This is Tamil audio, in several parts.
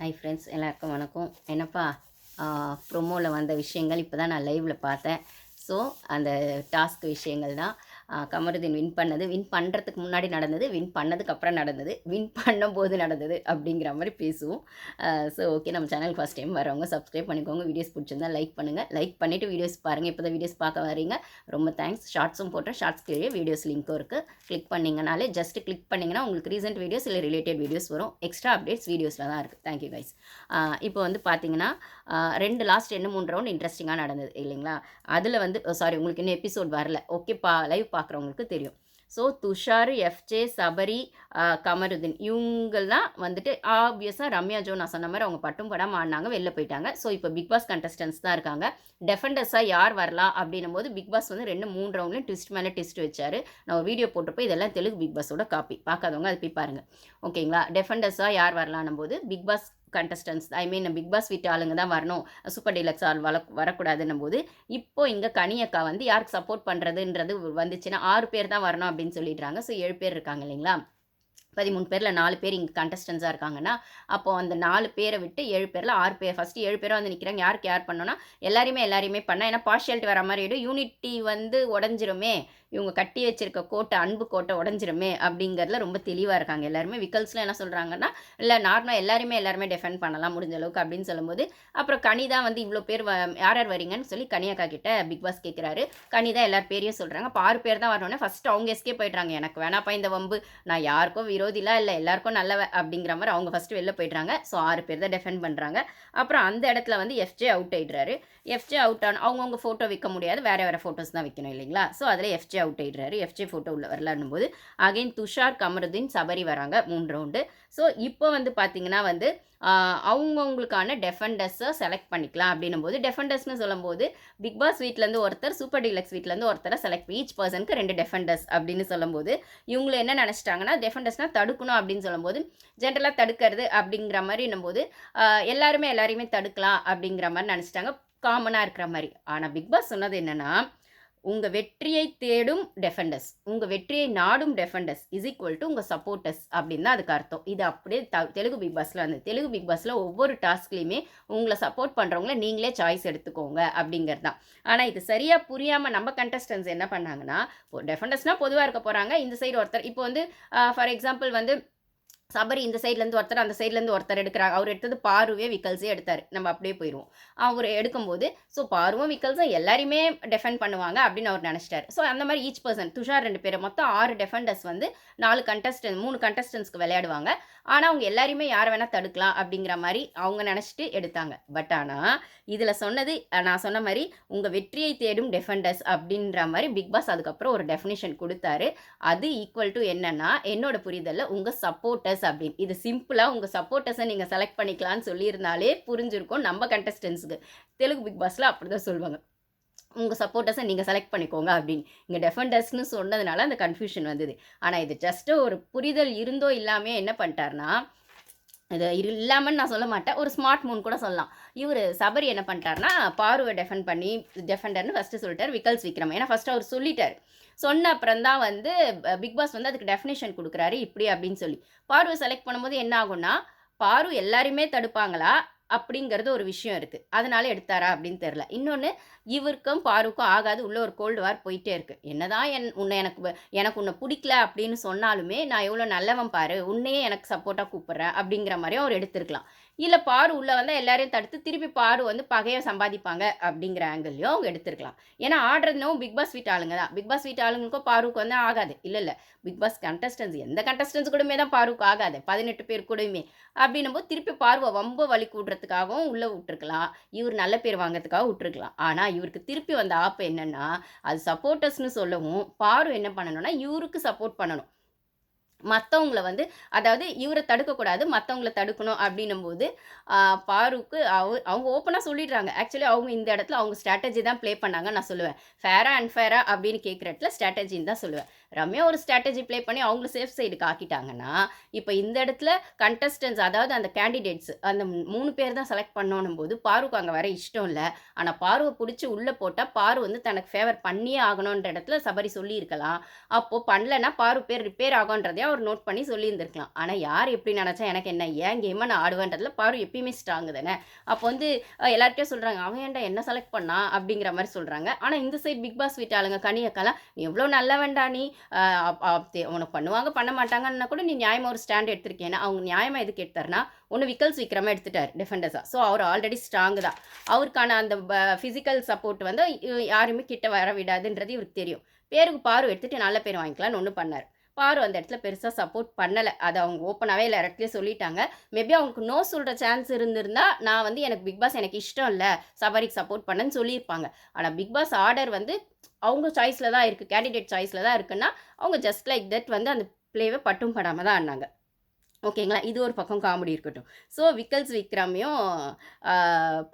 ஹாய் ஃப்ரெண்ட்ஸ் எல்லாருக்கும் வணக்கம். என்னப்பா ப்ரொமோவில் வந்த விஷயங்கள் இப்போ தான் நான் லைவில் பார்த்தேன். ஸோ அந்த டாஸ்க் விஷயங்கள் தான் கமருதீன் வின் பண்ணது. வின் பண்ணுறதுக்கு முன்னாடி நடந்தது. வின் பண்ணதுக்கு அப்புறம் நடந்தது. வின் பண்ணும்போது நடந்தது அப்படிங்கிற மாதிரி பேசுவோம். ஸோ ஓகே நம்ம சேனல் ஃபஸ்ட் டைம் வரவங்க சப்ஸ்கிரைப் பண்ணிக்கோங்க. வீடியோஸ் பிடிச்சிருந்தா லைக் பண்ணுங்கள் லைக் பண்ணிவிட்டு வீடியோஸ் பாருங்கள் இப்போ தான் வீடியோஸ் பார்க்க வரீங்க ரொம்ப தேங்க்ஸ் ஷார்ட்ஸும் போட்டேன். ஷார்ட்ஸ் கீழே வீடியோஸ் லிங்க்கும் இருக்குது கிளிக் பண்ணிங்கனாலே ஜஸ்ட் கிளிக் பண்ணிங்கன்னா உங்களுக்கு ரீசெண்ட் வீடியோஸ் இல்லை ரிலேட்டட் வீடியோஸ் வரும். எக்ஸ்ட்ரா அப்டேட்ஸ் வீடியோஸில் தான் இருக்குது தேங்க்யூ கைஸ் இப்போ வந்து பார்த்தீங்கன்னா ரெண்டு லாஸ்ட் ரெண்டு மூணு ரவுண்ட் இன்ட்ரெஸ்டிங்காக நடந்தது. இல்லைங்களா? அதில் வந்து சாரி உங்களுக்கு இன்னும் எபிசோட் வரல. ஓகே பா லைவ் பார்க்குறவங்களுக்கு தெரியும். ஸோ துஷார் எஃப்ஜே சபரி ஆஹ் கமருதீன் இவங்கெல்லாம் வந்துட்டு ஆப்வியஸாக ரம்யா ஜோ நான் சொன்ன மாதிரி அவங்க பட்டும் படாமல் ஆடினாங்க வெளில போயிட்டாங்க. ஸோ இப்போ பிக் பாஸ் கண்டஸ்டன்ஸ் தான் இருக்காங்க. டெஃபண்டர்ஸாக யார் வரலாம் அப்படின்னும் போது பிக் பாஸ் வந்து ரெண்டு மூணு ரவுண்ட்லையும் ட்விஸ்ட் மேலே ட்விஸ்ட் வச்சார். நான் ஒரு வீடியோ போட்டிருப்போம். இதெல்லாம் தெலுங்கு பிக் பாஸோட காப்பி பார்க்காதவங்க அது போய் பாருங்கள் ஓகேங்களா டெஃபண்டர்ஸாக யார் வரலான்னும் போது Bigg Boss contestants I mean Bigg Boss வீட்டு ஆளுங்க தான் வரணும். சூப்பர் டீலக்ஸ் ஆள் வர வரக்கூடாதுன்னும் போது இப்போ இங்கே கனியக்கா வந்து யாருக்கு சப்போர்ட் பண்ணுறதுன்றது வந்துச்சுன்னா ஆறு பேர் தான் வரணும் அப்படின்னு சொல்லிடுறாங்க. ஸோ ஏழு பேர் இருக்காங்க இல்லைங்களா? பதிமூணு பேரில் நாலு பேர் இங்கே கண்டஸ்டன்ஸாக இருக்காங்கன்னா அப்போ அந்த நாலு பேரை விட்டு ஏழு பேரில் ஆறு பேர் ஃபஸ்ட்டு ஏழு பேரும் வந்து நிற்கிறாங்க யாருக்கு யார் பண்ணோன்னா எல்லாரையுமே எல்லாரையுமே பண்ணால் ஏன்னா பார்ஷியாலிட்டி வர மாதிரி ஆகிடும் யூனிட்டி வந்து உடஞ்சிருமே. இவங்க கட்டி வச்சிருக்க கோட்டை அன்பு கோட்டை உடஞ்சிருமே அப்படிங்கிறதுல ரொம்ப தெளிவாக இருக்காங்க. எல்லாருமே விக்கல்ஸில் என்ன சொல்கிறாங்கன்னா இல்லை நார்மலாக எல்லாருமே எல்லாருமே டிஃபெண்ட் பண்ணலாம் முடிஞ்ச அளவுக்கு அப்படின்னு சொல்லும்போது அப்புறம் கனிதா வந்து இவ்வளோ பேர் வ யார் யார் வரீங்கன்னு சொல்லி கனியாக்கா கிட்ட பிக் பாஸ் கேட்குறாரு கனிதா எல்லார் பேரையும் சொல்கிறாங்க அப்போ ஆறு பேர் தான் வரணுன்னே ஃபஸ்ட்டு அவங்க எஸ்கே போயிடுறாங்க. எனக்கு வேணாப்பா இந்த வம்பு. நான் யாருக்கும் விரோதிலாம் இல்லை. எல்லாருக்கும் நல்லவ அப்படிங்கிற மாதிரி அவங்க ஃபஸ்ட்டு வெளில போயிடுறாங்க. ஸோ ஆறு பேர் தான் டிஃபெண்ட் பண்ணுறாங்க அப்புறம் அந்த இடத்துல வந்து எஃப்ஜே அவுட் ஆயிடுறாரு. எஃப்ஜே அவுட் ஆன அவங்கவுங்க ஃபோட்டோ விற்க முடியாது. வேறு வேறு ஃபோட்டோஸ் தான் விற்கணும் இல்லைங்களா? ஸோ அதில் எஃப்ஜே அவுட் ஆகிடுறாரு எஃப்ஜே ஃபோட்டோ உள்ள வரலான்னும் போது அகைன் துஷார் கமருதீன் சபரி வராங்க மூணு ரவுண்டு ஸோ இப்போ வந்து பார்த்தீங்கன்னா வந்து அவங்கவுங்களுக்கான டெஃபண்டர்ஸை செலக்ட் பண்ணிக்கலாம் அப்படின்னும் போது டெஃபெண்டர்ஸ்னு சொல்லும்போது பிக் பாஸ் வீட்லேருந்து ஒருத்தர் சூப்பர் டீலக்ஸ் வீட்லேருந்து ஒருத்தரை செலக்ட் ஈச் பர்சனுக்கு ரெண்டு டெஃபண்டர்ஸ் அப்படின்னு சொல்லும்போது இவங்களை என்ன நினச்சிட்டாங்கன்னா டெஃபண்டர்ஸ்னால் தடுக்கணும் அப்படின்னு சொல்லும்போது ஜென்ரலாக தடுக்கிறது அப்படிங்கிற மாதிரி என்னும்போது எல்லாருமே எல்லாரையுமே தடுக்கலாம் அப்படிங்கிற மாதிரி நினச்சிட்டாங்க. காமனாக இருக்கிற மாதிரி. ஆனால் பிக் பாஸ் சொன்னது என்னென்னா உங்கள் வெற்றியை தேடும் டெஃபெண்டர்ஸ் உங்கள் வெற்றியை நாடும் டெஃபெண்டர்ஸ் இஸ் ஈக்குவல் டு உங்கள் சப்போர்ட்டர்ஸ் அப்படின்னு தான் அதுக்கு அர்த்தம். இது அப்படியே த தெலுங்கு பிக் பாஸில் வந்து தெலுங்கு பிக் பாஸில் ஒவ்வொரு டாஸ்க்லேயுமே உங்களை சப்போர்ட் பண்ணுறவங்கள நீங்களே சாய்ஸ் எடுத்துக்கோங்க அப்படிங்கிறது தான். ஆனால் இது சரியாக புரியாமல் நம்ம கண்டஸ்டன்ஸ் என்ன பண்ணாங்கன்னா டெஃபெண்டர்ஸ்னால் பொதுவாக இருக்க போகிறாங்க இந்த சைடு ஒருத்தர் இப்போ வந்து ஃபார் எக்ஸாம்பிள் வந்து சபரி இந்த சைட்லேருந்து ஒருத்தர் அந்த சைட்லேருந்து ஒருத்தர் எடுக்கிறாங்க. அவர் எடுத்தது பாருவே விக்கல்ஸே எடுத்தார். நம்ம அப்படியே போயிடுவோம் அவர் எடுக்கும்போது ஸோ பாருவும் விக்கல்ஸும் எல்லாருமே டெஃபெண்ட் பண்ணுவாங்க அப்படின்னு அவர் நினச்சிட்டார். ஸோ அந்த மாதிரி ஈச் பர்சன் துஷார் ரெண்டு பேர் மொத்தம் ஆறு டெஃபெண்டர்ஸ் வந்து நாலு கண்டஸ்டன் மூணு கண்டஸ்டன்ஸ்க்கு விளையாடுவாங்க. ஆனால் அவங்க எல்லாரையுமே யாரை வேணால் தடுக்கலாம் அப்படிங்கிற மாதிரி அவங்க நினச்சிட்டு எடுத்தாங்க. பட் ஆனால் இதில் சொன்னது நான் சொன்ன மாதிரி உங்கள் வெற்றியை தேடும் டெஃபெண்டர்ஸ் அப்படின்ற மாதிரி பிக் பாஸ் அதுக்கப்புறம் ஒரு டெஃபினிஷன் கொடுத்தாரு. அது ஈக்குவல் டு என்னன்னா என்னோட புரிதலில் உங்கள் சப்போர்ட்டர்ஸ் அப்படின்னு. இது சிம்பிளாக உங்கள் சப்போர்ட்டர்ஸை நீங்கள் செலக்ட் பண்ணிக்கலாம்னு சொல்லியிருந்தாலே புரிஞ்சிருக்கும் நம்ம கண்டஸ்டன்ஸுக்கு தெலுங்கு பிக் பாஸில் அப்படி தான் சொல்லுவாங்க. உங்கள் சப்போர்ட்டர்ஸை நீங்கள் செலக்ட் பண்ணிக்கோங்க அப்படின்னு. இங்கே டெஃபண்டர்ஸ்னு சொன்னதுனால அந்த கன்ஃபியூஷன் வந்தது. ஆனால் இது ஜஸ்ட்டு ஒரு புரிதல் இருந்தோ இல்லாமல் என்ன பண்ணிட்டாருன்னா இது இல்லாமல் நான் சொல்ல மாட்டேன் ஒரு ஸ்மார்ட் மூன் கூட சொல்லலாம். இவர் சபரி என்ன பண்ணிட்டாருன்னா பார்வை டெஃபன் பண்ணி டெஃபண்டர்னு ஃபஸ்ட்டு சொல்லிட்டார் விக்கல்ஸ் விக்ரம் ஏன்னா ஃபஸ்ட்டு அவர் சொல்லிட்டார். சொன்ன அப்புறம் தான் வந்து பிக் பாஸ் வந்து அதுக்கு டெஃபினேஷன் கொடுக்குறாரு இப்படி அப்படின்னு சொல்லி. பார்வை செலக்ட் பண்ணும்போது என்ன ஆகும்னா பாரு எல்லாரையுமே தடுப்பாங்களா? அப்படிங்கிறது ஒரு விஷயம் இருக்குது அதனால எடுத்தாரா அப்படின்னு தெரில இன்னொன்று இவருக்கும் பாருக்கும் ஆகாது. உள்ள ஒரு கோல்டு வார் போயிட்டே இருக்கு. என்னதான் என் உன்னை எனக்கு எனக்கு உன்னை பிடிக்கல அப்படின்னு சொன்னாலுமே நான் எவ்வளோ நல்லவன் பாரு. உன்னையே எனக்கு சப்போர்ட்டாக கூப்பிட்றேன் அப்படிங்கிற மாதிரியும் அவர் எடுத்திருக்கலாம். இல்லை பாரு உள்ளே வந்தால் எல்லாரையும் தடுத்து திருப்பி பாரு வந்து பகையை சம்பாதிப்பாங்க அப்படிங்கிற ஆங்கிள்லையும் அவங்க எடுத்துருக்கலாம். ஏன்னா ஆடுறதுனும் பிக் பாஸ் வீட்டு ஆளுங்க தான். பிக் பாஸ் வீட்டு ஆளுங்களுக்கும் பாருக்கு வந்து ஆகாது. இல்லை இல்லை. பிக் பாஸ் கண்டஸ்டன்ஸ் எந்த கண்டஸ்டன்ஸ் கூடமே தான் பாருக்கு ஆகாது. பதினெட்டு பேர் கூடயுமே. அப்படின்னும் போது திருப்பி பார்வை வம்ப வலி கூடுறதுக்காகவும் உள்ளே விட்டுருக்கலாம். இவர் நல்ல பேர் வாங்குறதுக்காக விட்டுருக்கலாம். ஆனால் இவருக்கு திருப்பி வந்த ஆப்பு என்னென்னா அது சப்போர்ட்டர்ஸ்னு சொல்லவும் பாரு என்ன பண்ணணும்னா இவருக்கு சப்போர்ட் பண்ணணும். மற்றவங்கள வந்து அதாவது இவரை தடுக்கக்கூடாது மற்றவங்கள தடுக்கணும் அப்படின்னும் போது பாருக்கு அவ அவங்க ஓப்பனாக சொல்லிடுறாங்க. ஆக்சுவலி அவங்க இந்த இடத்துல அவங்க ஸ்ட்ராட்டஜி தான் ப்ளே பண்ணாங்க நான் சொல்லுவேன். ஃபேரா அன்ஃபேரா அப்படின்னு கேட்குற இடத்துல ஸ்ட்ராட்டஜின்னு தான் சொல்லுவேன். ரம்யா ஒரு ஸ்ட்ராட்டஜி ப்ளே பண்ணி அவங்கள சேஃப் சைடுக்கு ஆக்கிட்டாங்கன்னா இப்போ இந்த இடத்துல கண்டஸ்டன்ஸ் அதாவது அந்த கேண்டிடேட்ஸ் அந்த மூணு பேர் தான் செலக்ட் பண்ணணும் போது பாருக்கு அங்கே வர இஷ்டம் இல்லை. ஆனால் பார்வை பிடிச்சி உள்ளே போட்டால் பாரு வந்து தனக்கு ஃபேவர் பண்ணியே ஆகணுன்ற இடத்துல சபரி சொல்லியிருக்கலாம் அப்போது பண்ணலன்னா பாரு பேர் ரிப்பேர் ஆகுன்றதையும் அவர் நோட் பண்ணி சொல்லியிருந்திருக்கலாம். ஆனால் யார் எப்படி நினச்சா எனக்கு என்ன ஏன் கேமை நான் ஆடுவேன்றதுல பாரு எப்பயுமே ஸ்ட்ராங்கு தானே. அப்போ வந்து அஹ், எல்லார்கிட்டயும் சொல்கிறாங்க அவன் ஏன்டா என்ன செலக்ட் பண்ணா அப்படிங்கிற மாதிரி சொல்கிறாங்க ஆனால் இந்த சைட் பிக் பாஸ் வீட்டு ஆளுங்க கனியக்கெல்லாம் நீ எவ்வளோ நல்லவன்டா நீ உனக்கு பண்ணுவாங்க பண்ண மாட்டாங்கன்னா கூட நீ நியாயமாக ஒரு ஸ்டாண்ட் எடுத்திருக்கேன்னா அவங்க நியாயமாக எதுக்கு எடுத்தாருன்னா ஒன்று விக்கல்ஸ் விக்ரமா எடுத்துட்டார் டிஃபெண்டர்ஸாக ஸோ அவர் ஆல்ரெடி ஸ்ட்ராங் தான். அவருக்கான அந்த ஃபிசிக்கல் சப்போர்ட் வந்து யாருமே கிட்ட வர விடாதுன்றது இவருக்கு தெரியும். பேருக்கு பாரு எடுத்துகிட்டு நல்ல பேர் வாங்கிக்கலாம்னு ஒன்று பண்ணார். பாரு அந்த இடத்துல பெருசாக சப்போர்ட் பண்ணலை. அதை அவங்க ஓப்பனாகவே இல்லை இடத்துலேயே சொல்லிட்டாங்க. மேபி அவங்களுக்கு நோ சொல்கிற சான்ஸ் இருந்திருந்தா நான் வந்து எனக்கு பிக் பாஸ் எனக்கு இஷ்டம் இல்லை. சபாரிக்கு சப்போர்ட் பண்ணேன்னு சொல்லியிருப்பாங்க. ஆனால் பிக் பாஸ் ஆர்டர் வந்து அவங்க சாய்ஸில் தான் இருக்குது கேண்டிடேட் சாய்ஸில் தான் இருக்குன்னா அவங்க ஜஸ்ட் லைக் தட் வந்து அந்த ப்ளேவை பட்டும் படாமல் தான் ஆடினாங்க. ஓகேங்களா இது ஒரு பக்கம் காமெடி இருக்கட்டும். ஸோ விக்கல்ஸ் விக்ரமையும்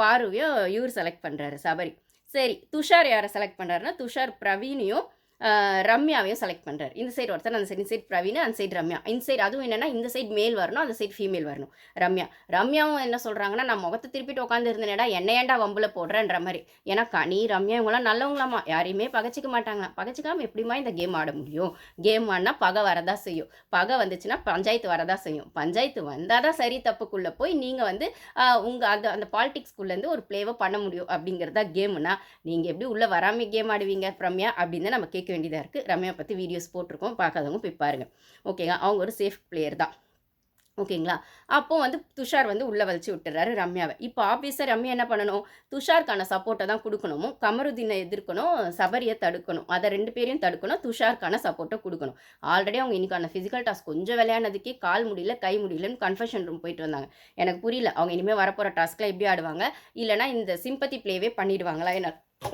பாருவையும் இவர் செலக்ட் பண்ணுறாரு சபரி சரி துஷார் யாரை செலக்ட் பண்ணுறாருன்னா துஷார் பிரவீனையும் ரம்யாவையும் செலக்ட் பண்ணுறாரு இந்த சைடு ஒருத்தர் அந்த சைடு சைடு பிரவீன் அந்த சைடு ரம்யா. இந்த சைடு அதுவும் என்னென்னா இந்த சைடு மேல் வரணும் அந்த சைடு ஃபீமேல் வரணும். ரம்யா. ரம்யாவும் என்ன சொல்கிறாங்கன்னா நான் முகத்தை திருப்பிட்டு உட்காந்துருந்தேனடா என்ன ஏன்டா வம்புல போடுறேன்ற மாதிரி. ஏன்னா கனி ரம்யா இவங்களாம் நல்லவங்களாமா யாரையுமே பகச்சிக்க மாட்டாங்களாம். பகச்சிக்காமல் எப்படிமா இந்த கேம் ஆட முடியும்? கேம் ஆடினா பகை வரதா செய்யும். பகை வந்துச்சுன்னா பஞ்சாயத்து வரதா செய்யும். பஞ்சாயத்து வந்தால் தான் சரி தப்புக்குள்ளே போய் நீங்கள் வந்து உங்கள் அந்த அந்த பாலிடிக்ஸ்குள்ளேருந்து ஒரு ப்ளேவை பண்ண முடியும் அப்படிங்கிறதா கேம்னா நீங்கள் எப்படி உள்ளே வராமல் கேம் ஆடுவீங்க ரம்யா? அப்படின்னு தான் நம்ம கேட்க வேண்டியதாக இருக்குது ரம்யா பற்றி வீடியோஸ் போட்டிருக்கோம். பார்க்காதவங்க போய் பாருங்கள் ஓகேங்க அவங்க ஒரு சேஃப் பிளேயர் தான். ஓகேங்களா அப்போ வந்து துஷார் வந்து உள்ளே வலிச்சு விட்டுறாரு ரம்யாவை. இப்போ ஆப்வியஸாக ரம்யா என்ன பண்ணணும்? துஷாருக்கான சப்போர்ட்டை தான் கொடுக்கணும் கமருதீனை எதிர்க்கணும் சபரியை தடுக்கணும். அதை ரெண்டு பேரையும் தடுக்கணும் துஷாருக்கான சப்போர்ட்டை கொடுக்கணும். ஆல்ரெடி அவங்க இன்னைக்கான ஃபிசிக்கல் டாஸ்க் கொஞ்சம் விளையாடுனதுக்கே கால் முடியல கை முடியலன்னு கன்ஃபெஷன் ரூம் போயிட்டு வந்தாங்க. எனக்கு புரியல. அவங்க இனிமேல் வரப்போகிற டாஸ்க்கில் எப்படி ஆடுவாங்க? இல்லைனா இந்த சிம்பத்தி ப்ளேவே பண்ணிடுவாங்களா? என்ன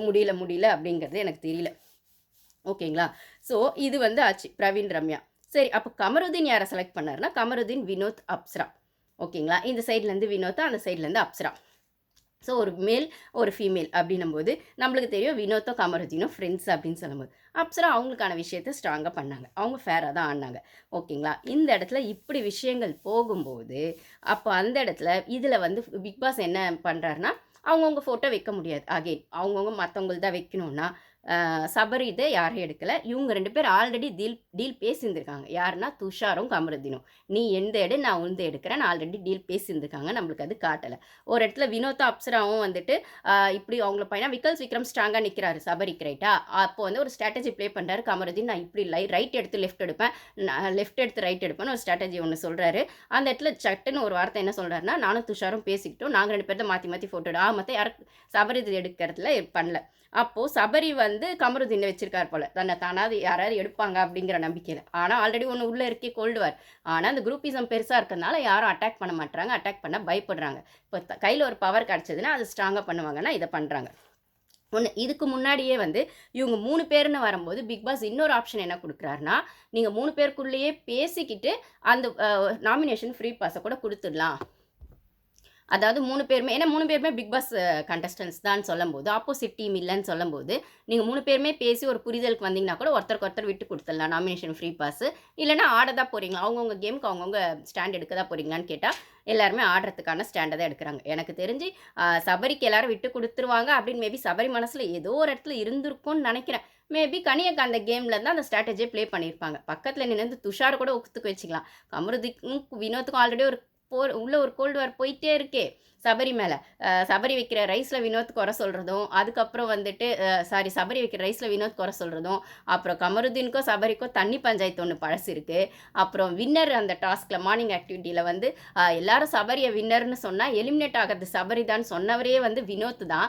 முடியல முடியல அப்படிங்கிறது எனக்கு தெரியல. ஓகேங்களா? ஸோ இது வந்து ஆச்சு. பிரவீன் ரம்யா. சரி அப்போ கமருதீன் யாரை செலக்ட் பண்ணாருன்னா கமருதீன் வினோத் அப்சரா ஓகேங்களா? இந்த சைட்லேருந்து வினோத்தா அந்த சைட்லேருந்து அப்சரா ஸோ ஒரு மேல் ஒரு ஃபீமேல் அப்படின்னும் போது நம்மளுக்கு தெரியும் வினோத்தோ கமருதீனோ ஃப்ரெண்ட்ஸ் அப்படின்னு சொல்லும்போது. அப்சரா அவங்களுக்கான விஷயத்தை ஸ்ட்ராங்காக பண்ணாங்க. அவங்க ஃபேராக தான் ஆனாங்க. ஓகேங்களா? இந்த இடத்துல இப்படி விஷயங்கள் போகும்போது அப்போ அந்த இடத்துல இதில் வந்து பிக் பாஸ் என்ன பண்ணுறாருன்னா அவங்கவுங்க ஃபோட்டோ வைக்க முடியாது. அகெயின் அவங்கவுங்க மற்றவங்களுக்கு தான் வைக்கணும்னா சபரி இதை யாரும் எடுக்கலை. இவங்க ரெண்டு பேர் ஆல்ரெடி டீல் டீல் பேசியிருந்திருக்காங்க. யாருன்னா துஷாரும் கமருதீனும். நீ எந்த எடு நான் உந்த எடுக்கிறேன் ஆல்ரெடி டீல் பேசியிருந்திருக்காங்க. நம்மளுக்கு அது காட்டலை. ஒரு இடத்துல வினோதா அப்சராவும் வந்துட்டு இப்படி அவங்கள பையனா விக்கல்ஸ் விக்ரம் ஸ்ட்ராங்காக நிற்கிறாரு சபரிக்கு ரைட்டா அப்போ வந்து ஒரு ஸ்ட்ராட்டஜி ப்ளே பண்ணுறாரு கமருதீன். நான் இப்படி லை ரைட் எடுத்து லெஃப்ட் எடுப்பேன். லெஃப்ட் எடுத்து ரைட் எடுப்பேன்னு ஒரு ஸ்ட்ராட்டஜி ஒன்று சொல்கிறாரு அந்த இடத்துல சட்டுன்னு ஒரு வார்த்தை என்ன சொல்கிறாருன்னா நானும் துஷாரும் பேசிக்கிட்டோம். நாங்கள் ரெண்டு பேர்த்த மாற்றி மாற்றி ஃபோட்டோ எடு. ஆ மற்ற யாரும் சபரி இது எடுக்கிறதுல பண்ணல. அப்போது சபரி வந்து கமருதீனை வச்சிருக்கார் போல். தன்னை தானாவது யாராவது எடுப்பாங்க அப்படிங்கிற நம்பிக்கையில். ஆனால் ஆல்ரெடி ஒன்று உள்ளே இருக்கே கொள்டுவார் ஆனால் அந்த குரூப்பிசம் பெருசாக இருக்கிறதுனால யாரும் அட்டாக் பண்ண மாட்டாங்க அட்டாக் பண்ண பயப்படுறாங்க. இப்போ கையில் ஒரு பவர் கிடச்சதுன்னா அது ஸ்ட்ராங்காக பண்ணுவாங்கன்னா இதை பண்ணுறாங்க ஒன்று இதுக்கு முன்னாடியே வந்து இவங்க மூணு பேர்னு வரும்போது பிக் பாஸ் இன்னொரு ஆப்ஷன் என்ன கொடுக்குறாருன்னா நீங்கள் மூணு பேருக்குள்ளேயே பேசிக்கிட்டு அந்த நாமினேஷன் ஃப்ரீ பாஸை கூட கொடுத்துடலாம். அதாவது மூணு பேருமே ஏன்னா மூணு பேருமே பிக் பாஸ் கண்டஸ்டன்ஸ் தான் சொல்லும்போது ஆப்போசிட் டீம் இல்லைன்னு சொல்லும்போது நீங்கள் மூணு பேருமே பேசி ஒரு புரிதலுக்கு வந்தீங்கன்னா கூட ஒருத்தருக்கு ஒருத்தர் விட்டு கொடுத்துடலாம். நாமினேஷன் ஃப்ரீ பாஸ் இல்லைன்னா ஆட தான் போகிறீங்களா அவங்கவுங்க கேமுக்கு அவங்கவுங்க ஸ்டாண்ட் எடுக்க தான் போகிறீங்களான்னு கேட்டால் எல்லாருமே ஆடுறதுக்கான ஸ்டாண்டை தான் எடுக்கிறாங்க. எனக்கு தெரிஞ்சு சபரிக்கு எல்லாரும் விட்டு கொடுத்துருவாங்க அப்படின்னு மேபி சபரி மனசில் ஏதோ ஒரு இடத்துல இருந்திருக்கும்னு நினைக்கிறேன். மேபி கனியக்கு அந்த கேமில் இருந்து அந்த ஸ்ட்ராட்டஜியை ப்ளே பண்ணியிருப்பாங்க. பக்கத்தில் நின்று துஷார் கூட ஒத்துக்கு வச்சுக்கலாம். கமருதிக்கும் வினோத்துக்கும் ஆல்ரெடி ஒரு போர் உள்ள ஒரு கோல்டு வார் போயிட்டே இருக்கே. சபரி மேலே. சபரி வைக்கிற ரைஸில் வினோத் குறை சொல்கிறதும் அதுக்கப்புறம் வந்துட்டு சாரி சபரி வைக்கிற ரைஸில் வினோத் குறை சொல்கிறதும் அப்புறம் கமருதீனுக்கோ சபரிக்கோ தண்ணி பஞ்சாயத்து ஒன்று பழசு இருக்குது அப்புறம் வின்னர் அந்த டாஸ்கில் மார்னிங் ஆக்டிவிட்டியில் வந்து எல்லாரும் சபரியை வின்னர்னு சொன்னால் எலிமினேட் ஆகிறது சபரி தான் சொன்னவரே வந்து வினோத் தான்.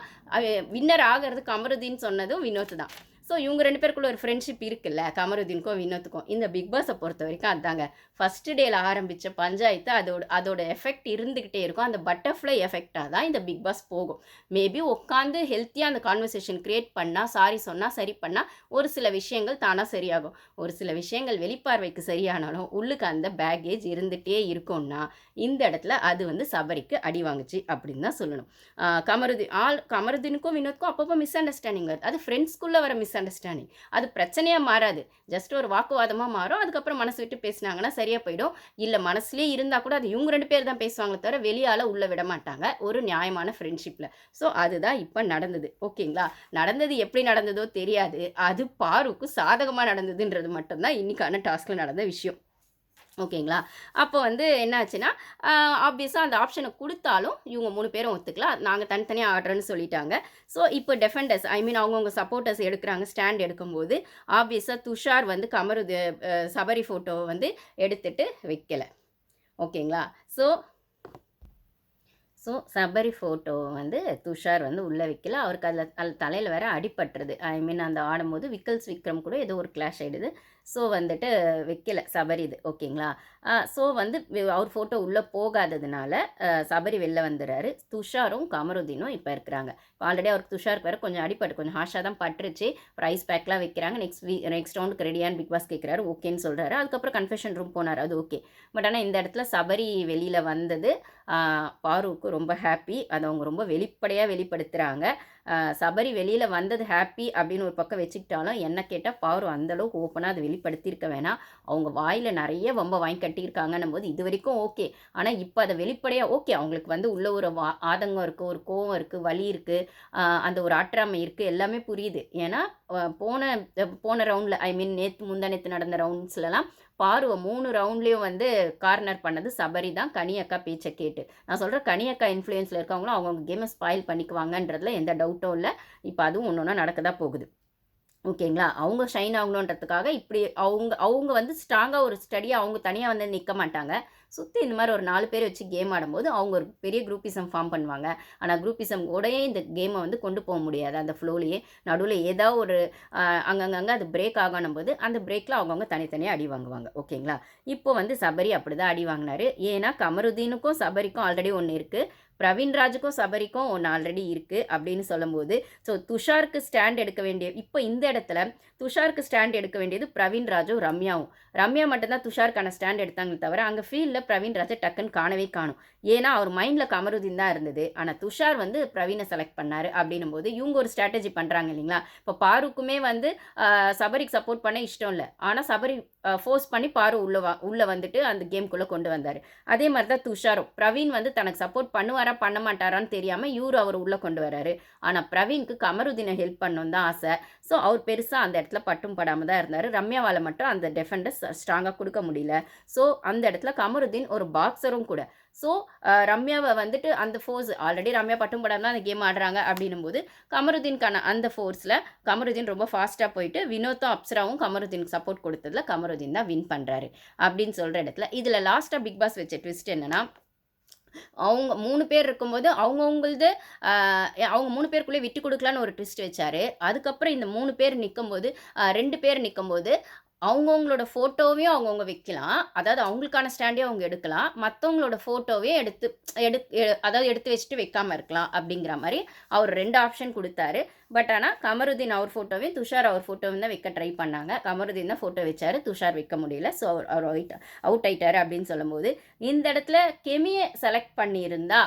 வின்னர் ஆகிறது கமருதீன் சொன்னதும் வினோத் தான். ஸோ இவங்க ரெண்டு பேருக்குள்ள ஒரு ஃப்ரெண்ட்ஷிப் இருக்குல்ல கமருதீனுக்கும் வினோத்துக்கும். இந்த பிக் பாஸை பொறுத்த வரைக்கும் அதாங்க. ஃபஸ்ட்டு டேல ஆரம்பித்த பஞ்சாயத்து அதோட அதோட எஃபெக்ட் இருந்துக்கிட்டே இருக்கும். அந்த பட்டர்ஃப்ளை எஃபெக்டாக தான் இந்த பிக் பாஸ் போகும். மேபி உட்காந்து ஹெல்த்தியாக அந்த கான்வர்சேஷன் க்ரியேட் பண்ணால் சாரி சொன்னால் சரி பண்ணால் ஒரு சில விஷயங்கள் தானாக சரியாகும். ஒரு சில விஷயங்கள் வெளிப்பார்வைக்கு சரியானாலும் உள்ளுக்கு அந்த பேக்கேஜ் இருந்துகிட்டே இருக்கும்னா இந்த இடத்துல அது வந்து சபரிக்கு அடி வாங்குச்சு அப்படின்னு தான் சொல்லணும். கமருதி கமருதீன் ஆள் கமருதீனுக்கும் வினோத்துக்கும் அப்பப்போ மிஸ் அண்டர்ஸ்டாண்டிங் வருது. அது ஃப்ரெண்ட்ஸ்குள்ளே வர மிஸ் அண்டர்ஸ்டாண்டிங் அது பிரச்சனையாக மாறாது. ஜஸ்ட் ஒரு வாக்குவாதமாக மாறும். அதுக்கப்புறம் மனசு விட்டு பேசினாங்கன்னா சரியாக போயிடும். இல்லை மனசுலேயே இருந்தால் கூட அது இவங்க ரெண்டு பேர் தான் பேசுவாங்களே தவிர வெளியால் உள்ளே விட மாட்டாங்க. ஒரு நியாயமான ஃப்ரெண்ட்ஷிப்பில் ஸோ அதுதான் இப்போ நடந்தது. ஓகேங்களா? நடந்தது எப்படி நடந்ததோ தெரியாது. அது பாருக்கு சாதகமாக நடந்ததுன்றது மட்டும்தான் இன்னைக்கான டாஸ்கில் நடந்த விஷயம். ஓகேங்களா? அப்போ வந்து என்னாச்சுன்னா ஆப்வியஸாக அந்த ஆப்ஷனை கொடுத்தாலும் இவங்க மூணு பேரும் ஒத்துக்கலாம். நாங்கள் தனித்தனியாக ஆடுறேன்னு சொல்லிட்டாங்க. ஸோ இப்போ டெஃபெண்டர்ஸ் ஐ மீன் அவங்கவுங்க சப்போர்ட்டர்ஸ் எடுக்கிறாங்க ஸ்டாண்ட் எடுக்கும்போது ஆப்வியஸாக துஷார் வந்து கமரு சபரி ஃபோட்டோவை வந்து எடுத்துட்டு வைக்கலை. ஓகேங்களா? ஸோ ஸோ சபரி ஃபோட்டோ வந்து துஷார் வந்து உள்ளே வைக்கல. அவருக்கு அதில் அதில் தலையில் வேற அடிபட்டுறது ஐ மீன் அந்த ஆடும்போது விக்கல்ஸ் விக்ரம் கூட ஏதோ ஒரு கிளாஷ் ஆகிடுது ஸோ வந்துட்டு வைக்கல சபரி இது. ஓகேங்களா ஸோ வந்து அவர் ஃபோட்டோ உள்ளே போகாததுனால சபரி வெளில வந்துடுறாரு துஷாரும் கமருதீனும் இப்போ இருக்கிறாங்க. ஆல்ரெடி அவருக்கு துஷாருக்கு வேறு கொஞ்சம் அடிபட்டு கொஞ்சம் ஹாஷாக தான் பட்டுருச்சு. ப்ரைஸ் பேக்லாம் வைக்கிறாங்க. நெக்ஸ்ட் வீ நெக்ஸ்ட் ரவுண்டுக்கு ரெடியான்னு பிக் பாஸ் கேட்குறாரு ஓகேன்னு சொல்கிறாரு அதுக்கப்புறம் கன்ஃபெஷன் ரூம் போனார். அது ஓகே பட் ஆனால் இந்த இடத்துல சபரி வெளியில் வந்தது பாருவுக்கு ரொம்ப ஹாப்பி. அதை அவங்க ரொம்ப வெளிப்படையாக வெளிப்படுத்துகிறாங்க சபரி வெளியில் வந்தது ஹாப்பி அப்படின்னு ஒரு பக்கம் வச்சுக்கிட்டாலும் என்ன கேட்டால் பாரு அந்தளவுக்கு ஓப்பனாக அதை வெளிப்படுத்தியிருக்க வேணாம். அவங்க வாயில் நிறைய வம்ப வாங்கி கட்டியிருக்காங்கன்னும் போது இது வரைக்கும் ஓகே. ஆனால் இப்போ அதை வெளிப்படையாக ஓகே அவங்களுக்கு வந்து உள்ள ஒரு வா ஆதங்கம் இருக்குது ஒரு கோவம் இருக்குது வலி இருக்குது அந்த ஒரு ஆற்றாமை இருக்குது எல்லாமே புரியுது. ஏன்னா போன போன ரவுண்டில் ஐ மீன் நேற்று முந்தா நேற்று நடந்த ரவுண்ட்ஸ்லலாம் பார்வை மூணு ரவுண்ட்லேயும் வந்து கார்னர் பண்ணது சபரி தான். கனியக்கா பேச்சை கேட்டு. நான் சொல்கிறேன் கனியக்கா இன்ஃப்ளூயன்ஸில் இருக்கவங்களும் அவங்கவுங்க கேமை ஸ்பாயில் பண்ணிக்குவாங்கன்றதுல எந்த டவுட்டும் இல்லை. இப்போ அதுவும் ஒன்று ஒன்றா நடக்க தான் போகுது. ஓகேங்களா? அவங்க ஷைன் ஆகணுன்றதுக்காக இப்படி அவங்க அவங்க வந்து ஸ்ட்ராங்காக ஒரு ஸ்டடியாக அவங்க தனியாக வந்து நிற்க மாட்டாங்க. சுற்றி இந்த மாதிரி ஒரு நாலு பேர் வச்சு கேம் ஆடும்போது அவங்க ஒரு பெரிய குரூப்பிசம் ஃபார்ம் பண்ணுவாங்க. ஆனால் குரூப்பிசம் கூடயே இந்த கேமை வந்து கொண்டு போக முடியாது. அந்த ஃப்ளோலையே நடுவில் ஏதாவது ஒரு அங்கங்கங்கே அது பிரேக் ஆகணும் போது அந்த பிரேக்கில் அவங்கவுங்க தனித்தனியாக அடி வாங்குவாங்க. ஓகேங்களா? இப்போ வந்து சபரி அப்படி தான் அடி வாங்கினாரு. ஏன்னா கமருதீனுக்கும் சபரிக்கும் ஆல்ரெடி ஒன்று இருக்குது பிரவீன்ராஜுக்கும் சபரிக்கும் ஒன்று ஆல்ரெடி இருக்குது அப்படின்னு சொல்லும்போது ஸோ துஷாருக்கு ஸ்டாண்ட் எடுக்க வேண்டிய இப்போ இந்த இடத்துல துஷாருக்கு ஸ்டாண்ட் எடுக்க வேண்டியது பிரவீன்ராஜும் ரம்யாவும். ரம்யா மட்டும்தான் துஷாருக்கான ஸ்டாண்ட் எடுத்தாங்களே தவிர அங்கே ஃபீல்டில் பிரவீன்ராஜை டக்குன்னு காணவே காணும். ஏன்னா அவர் மைண்டில் கமருதீன் தான் இருந்தது. ஆனால் துஷார் வந்து பிரவீனை செலக்ட் பண்ணார் அப்படின்னும் போது இவங்க ஒரு ஸ்ட்ராட்டஜி பண்ணுறாங்க இல்லைங்களா? இப்போ பாருக்குமே வந்து சபரிக்கு சப்போர்ட் பண்ண இஷ்டம் இல்லை. ஆனால் சபரி ஃபோர்ஸ் பண்ணி பாரு உள்ளே வா உள்ளே வந்துட்டு அந்த கேம்குள்ளே கொண்டு வந்தார். அதே மாதிரி தான் துஷாரும். பிரவீன் வந்து தனக்கு சப்போர்ட் பண்ணுவாரா பண்ண மாட்டாரான்னு தெரியாமல் இவரு அவர் உள்ளே கொண்டு வராரு. ஆனால் பிரவீனுக்கு கமருதீனை ஹெல்ப் பண்ணணும் தான் ஆசை. ஸோ அவர் பெருசாக அந்த இடத்துல பட்டும் படாமல் தான் இருந்தார். ரம்யாவால் மட்டும் அந்த டெஃபெண்டர்ஸ் ஸ்ட்ராங்காக கொடுக்க முடியல. ஸோ அந்த இடத்துல கமருதீன் ஒரு பாக்ஸரும் கூட. ஸோ ரம்யாவை வந்துட்டு அந்த ஃபோர்ஸ் ஆல்ரெடி ரம்யா பட்டும் படாமல் தான் அந்த கேம் ஆடுறாங்க அப்படின்னும் போது கமருதீன்கான அந்த ஃபோர்ஸில் கமருதீன் ரொம்ப ஃபாஸ்ட்டாக போயிட்டு வினோத்தும் அப்சராவும் கமருதீனுக்கு சப்போர்ட் கொடுத்ததுல கமருதீன் தான் வின் பண்ணுறாரு அப்படின்னு சொல்கிற இடத்துல இதில் லாஸ்ட்டாக பிக் பாஸ் வச்ச ட்விஸ்ட் என்னன்னா அவங்க மூணு பேர் இருக்கும்போது அவங்கவுங்களது அவங்க மூணு பேருக்குள்ளே விட்டு கொடுக்கலான்னு ஒரு ட்விஸ்ட் வச்சார். அதுக்கப்புறம் இந்த மூணு பேர் நிற்கும்போது ரெண்டு பேர் நிற்கும்போது அவங்கவுங்களோட ஃபோட்டோவையும் அவங்கவுங்க வைக்கலாம். அதாவது அவங்களுக்கான ஸ்டாண்டையும் அவங்க எடுக்கலாம். மற்றவங்களோட ஃபோட்டோவையும் எடுத்து எடு எ- அதாவது எடுத்து வச்சுட்டு வைக்காமல் இருக்கலாம் அப்படிங்கிற மாதிரி அவர் ரெண்டு ஆப்ஷன் கொடுத்தாரு. பட் ஆனால் கமருதீன் அவர் ஃபோட்டோவையும் துஷார் அவர் ஃபோட்டோவையும் தான் வைக்க ட்ரை பண்ணாங்க. கமருதீன் தான் ஃபோட்டோ வச்சார். துஷார் வைக்க முடியல. ஸோ அவர் அவர் அவுட் அவுட் ஆயிட்டார் அப்படின்னு சொல்லும்போது இந்த இடத்துல கெமியை செலக்ட் பண்ணியிருந்தா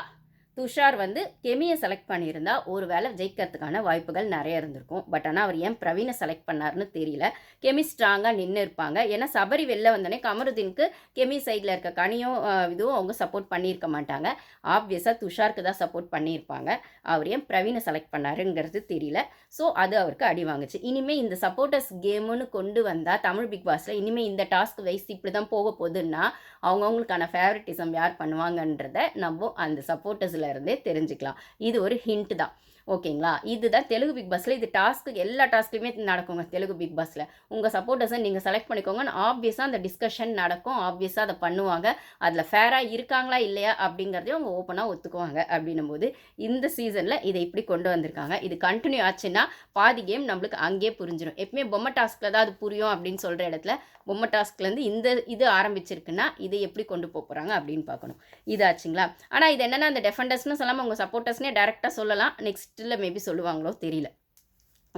துஷார் வந்து கெமியை செலக்ட் பண்ணியிருந்தா ஒரு வேளை ஜெயிக்கிறதுக்கான வாய்ப்புகள் நிறைய இருந்திருக்கும். பட் ஆனால் அவர் ஏன் பிரவீனை செலக்ட் பண்ணாருன்னு தெரியல. கெமி ஸ்ட்ராங்காக நின்று இருப்பாங்க. ஏன்னா சபரி வெளில வந்தோடனே கமருதீனுக்கு கெமி சைடில் இருக்க கனியும் இதுவும் அவங்க சப்போர்ட் பண்ணியிருக்க மாட்டாங்க. ஆப்வியஸாக துஷாருக்கு தான் சப்போர்ட் பண்ணியிருப்பாங்க. அவர் ஏன் பிரவீனை செலக்ட் பண்ணாருங்கிறது தெரியல. ஸோ அது அவருக்கு அடி வாங்குச்சு. இனிமேல் இந்த சப்போர்ட்டர்ஸ் கேமுன்னு கொண்டு வந்தால் தமிழ் பிக் பாஸில் இனிமேல் இந்த டாஸ்க் வைஸ் இப்படி தான் போக போகுதுன்னா அவங்கவுங்களுக்கான ஃபேவரட்டிசம் யார் பண்ணுவாங்கன்றத நம்ம அந்த சப்போர்ட்டர்ஸில் இருந்தே தெரிஞ்சுக்கலாம். இது ஒரு ஹிண்ட் தான். ஓகேங்களா? இதுதான் தெலுங்கு பிக் பாஸில் இது டாஸ்க்கு எல்லா டாஸ்க்குமே நடக்குங்க தெலுங்கு பிக் பாஸில். உங்கள் சப்போர்ட்டர்ஸை நீங்கள் செலக்ட் பண்ணிக்கோங்க ஆப்வியஸாக அந்த டிஸ்கஷன் நடக்கும். ஆப்வியஸாக அதை பண்ணுவாங்க. அதில் ஃபேராக இருக்காங்களா இல்லையா அப்படிங்கிறதையும் அவங்க ஓப்பனாக ஒத்துக்குவாங்க அப்படின்னும் போது இந்த சீசனில் இதை இப்படி கொண்டு வந்திருக்காங்க. இது கண்டினியூ ஆச்சுன்னா பாதி கேம் நம்மளுக்கு அங்கேயே புரிஞ்சிடும் எப்பவுமே பொம்மை டாஸ்க்கில் தான் அது புரியும் அப்படின்னு சொல்கிற இடத்துல பொம்மை டாஸ்க்லேருந்து இந்த இது ஆரம்பிச்சிருக்குன்னா இதை எப்படி கொண்டு போகிறாங்க அப்படின்னு பார்க்கணும். இதாச்சுங்களா? ஆனால் இது என்னென்னா அந்த டெஃபண்டர்ஸ்னு சொல்லாமல் உங்கள் சப்போர்ட்டர்ஸ்னே டேரெக்டாக சொல்லலாம். நெக்ஸ்ட் நெக்ஸ்ட்டில் மேபி சொல்லுவாங்களோ தெரியல.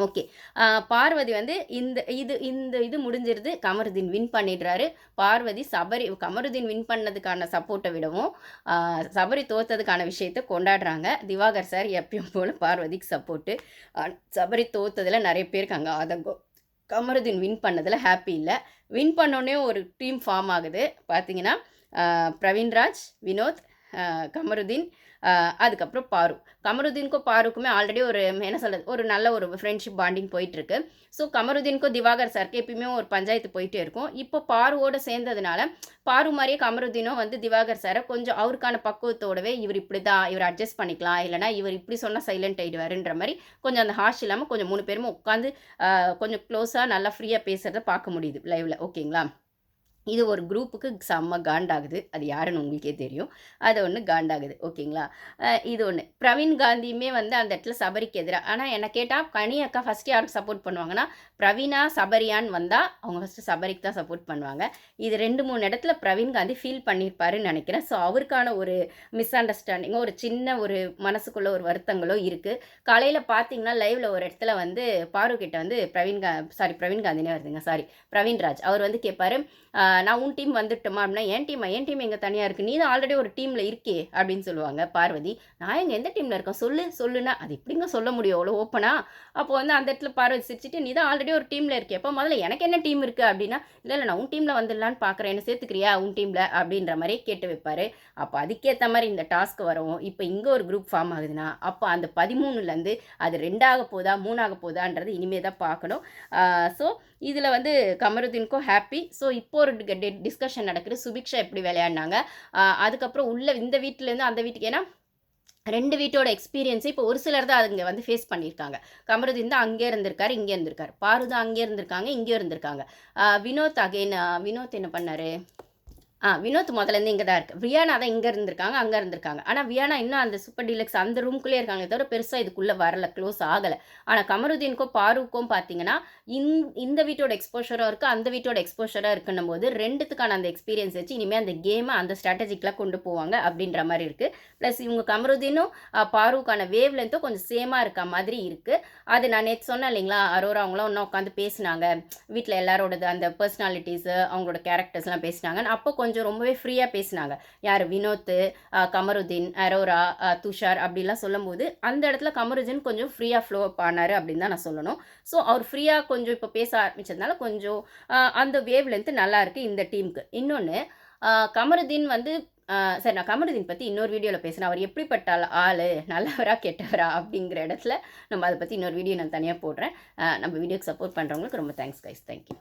ஓகே பார்வதி வந்து இந்த இது இந்த இது முடிஞ்சிருது. கமருதீன் வின் பண்ணிடுறாரு. பார்வதி சபரி கமருதீன் வின் பண்ணதுக்கான சப்போர்ட்டை விடவும் சபரி தோத்ததுக்கான விஷயத்தை கொண்டாடுறாங்க. திவாகர் சார் எப்பயும் போல் பார்வதிக்கு சப்போர்ட்டு சபரி தோத்ததில் நிறைய பேருக்கு அங்கே ஆதங்கம் கமருதீன் வின் பண்ணதில் ஹாப்பி இல்லை. வின் பண்ணோடனே ஒரு டீம் ஃபார்ம் ஆகுது. பார்த்தீங்கன்னா பிரவீன்ராஜ் வினோத் கமருதீன் அதுக்கப்புறம் பாரு. கமருதீனுக்கும் பாருக்குமே ஆல்ரெடி ஒரு என்ன சொல்கிறது ஒரு நல்ல ஒரு ஃப்ரெண்ட்ஷிப் பாண்டிங் போயிட்டுருக்கு. ஸோ கமருதீனுக்கும் திவாகர் சாருக்கு எப்பயுமே ஒரு பஞ்சாயத்து போயிட்டே இருக்கும். இப்போ பாருவோட சேர்ந்ததுனால பாரு மாதிரியே கமருதீனும் வந்து திவாகர் சாரை கொஞ்சம் அவருக்கான பக்குவத்தோடவே இவர் இப்படி தான் இவர் அட்ஜஸ்ட் பண்ணிக்கலாம் இல்லைனா இவர் இப்படி சொன்னால் சைலண்ட் ஆகிடுவாருன்ற மாதிரி கொஞ்சம் அந்த ஹாஷ் இல்லாமல் கொஞ்சம் மூணு பேருமே உட்காந்து கொஞ்சம் க்ளோஸாக நல்லா ஃப்ரீயாக பேசுகிறத பார்க்க முடியுது லைவில் ஓகேங்களா இது ஒரு குரூப்புக்கு செம்ம காண்டாகுது. அது யாருன்னு உங்களுக்கே தெரியும். அது ஒன்று காண்டாகுது. ஓகேங்களா? இது ஒன்று பிரவீன் காந்தியுமே வந்து அந்த இடத்துல சபரிக்கு எதிராக ஆனால் என்ன கேட்டால் கனி அக்கா ஃபஸ்ட்டு யாருக்கு சப்போர்ட் பண்ணுவாங்கன்னா பிரவீனா சபரியான்னு வந்தால் அவங்க ஃபஸ்ட்டு சபரிக்கு தான் சப்போர்ட் பண்ணுவாங்க. இது ரெண்டு மூணு இடத்துல பிரவீன் காந்தி ஃபீல் பண்ணியிருப்பாருன்னு நினைக்கிறேன். ஸோ அவருக்கான ஒரு மிஸ் அண்டர்ஸ்டாண்டிங்கோ ஒரு சின்ன ஒரு மனசுக்குள்ள ஒரு வருத்தங்களோ இருக்குது காலையில் பார்த்தீங்கன்னா லைவில் ஒரு இடத்துல வந்து பாரு கிட்ட வந்து பிரவீன் கா சாரி பிரவீன் காந்தினே வருதுங்க. சாரி பிரவீன்ராஜ். அவர் வந்து கேட்பாரு நான் உன் டீம் வந்துட்டோமா அப்படின்னா என் டீம் என் டீம் எங்கே தனியாக இருக்குது நீ தான் ஆல்ரெடி ஒரு டீமில் இருக்கே அப்படின்னு சொல்லுவாங்க பார்வதி. நான் எங்கள் எந்த டீமில் இருக்கேன்? சொல்லு சொல்லுன்னா. அது எப்படிங்க சொல்ல முடியும் அவ்வளோ ஓப்பனா அப்போ வந்து அந்த இடத்துல பார்வதி சிரிச்சிட்டு நீ தான் ஆல்ரெடி ஒரு டீமில் இருக்கே. அப்போ முதல்ல எனக்கு என்ன டீம் இருக்குது அப்படின்னா இல்லை இல்லை நான் உன் டீமில் வந்துடலான்னு பார்க்குறேன் என்ன சேர்த்துக்கிறியா உன் டீமில் அப்படின்ற மாதிரி கேட்டு வைப்பார். அப்போ அதுக்கேற்ற மாதிரி இந்த டாஸ்க் வரும். இப்போ இங்கே ஒரு குரூப் ஃபார்ம் ஆகுதுன்னா அப்போ அந்த பதிமூணுலேருந்து அது ரெண்டாக போதா மூணாக போதான்றது இனிமே தான் பார்க்கணும் ஸோ இதில் வந்து கமருதீனுக்கும் ஹாப்பி ஸோ இப்போ ஒரு டிஸ்கஷன் நடக்குது. சுபிக்ஷா எப்படி விளையாடினாங்க? அதுக்கப்புறம் உள்ள இந்த வீட்டிலேருந்து அந்த வீட்டுக்கு ஏன்னா ரெண்டு வீட்டோட எக்ஸ்பீரியன்ஸை இப்போ ஒரு சிலர் தான் அதுங்க வந்து ஃபேஸ் பண்ணியிருக்காங்க. கமருதீன் தான் அங்கே இருந்திருக்காரு இங்கே இருந்திருக்காரு. பாரு தான் அங்கே இருந்திருக்காங்க இங்கே இருந்திருக்காங்க. வினோத் அகைன் வினோத் என்ன பண்ணார்? ஆ வினோத் முதலேருந்து இங்கே தான் இருக்குது வியானா தான் இங்கே இருந்திருக்காங்க அங்கே இருந்திருக்காங்க. ஆனால் வியானா இன்னும் அந்த சூப்பர் டீலக்ஸ் அந்த ரூம்குள்ளே இருக்காங்களே தவிர பெருசாக இதுக்குள்ளே வரல க்ளோஸ் ஆகலை. ஆனால் கமருதீனுக்கும் பாருக்கும் பார்த்தீங்கன்னா இந் இந்த வீட்டோட எக்ஸ்போஷராக இருக்குது அந்த வீட்டோட எக்ஸ்போஷராக இருக்குன்னும் போது ரெண்டுத்துக்கான அந்த எக்ஸ்பீரியன்ஸ் வச்சு இனிமேல் அந்த கேமை அந்த ஸ்ட்ராட்டஜிக்கெலாம் கொண்டு போவாங்க அப்படின்ற மாதிரி இருக்குது ப்ளஸ் இவங்க கமருதீனும் பாருக்கான வேவ் லென்த்தும் கொஞ்சம் சேமாக இருக்க மாதிரி இருக்குது அது நான் நேற்று சொன்னேன் இல்லைங்களா அரோரா அவங்களாம் ஒன்றா உட்காந்து பேசினாங்க. வீட்டில் எல்லாரோடது அந்த பர்சனாலிட்டிஸு அவங்களோட கேரக்டர்ஸ்லாம் பேசினாங்க அப்போ கொஞ்சம் ரொம்பவே ஃப்ரீயாக பேசினாங்க. யார்? வினோத் கமருதீன் அரோரா துஷார் அப்படிலாம் சொல்லும்போது அந்த இடத்துல கமருதீன் கொஞ்சம் ஃப்ரீயாக ஃப்ளோ அப் ஆனார் அப்படின்னு தான் நான் சொல்லணும். ஸோ அவர் ஃப்ரீயாக கொஞ்சம் இப்போ பேச ஆரம்பிச்சதுனால கொஞ்சம் அந்த வேவ் லென்த்து நல்லா இருக்குது இந்த டீமுக்கு இன்னொன்று கமருதீன் வந்து சரி நான் கமருதீன் பற்றி இன்னொரு வீடியோவில் பேசுகிறேன் அவர் எப்படிப்பட்ட ஆள் நல்லவரா கெட்டவரா அப்படிங்கிற இடத்துல நம்ம அதை பற்றி இன்னொரு வீடியோ நான் தனியாக போடுறேன். நம்ம வீடியோக்கு சப்போர்ட் பண்ணுறவங்களுக்கு ரொம்ப தேங்க்ஸ் கைஸ் தேங்க்யூ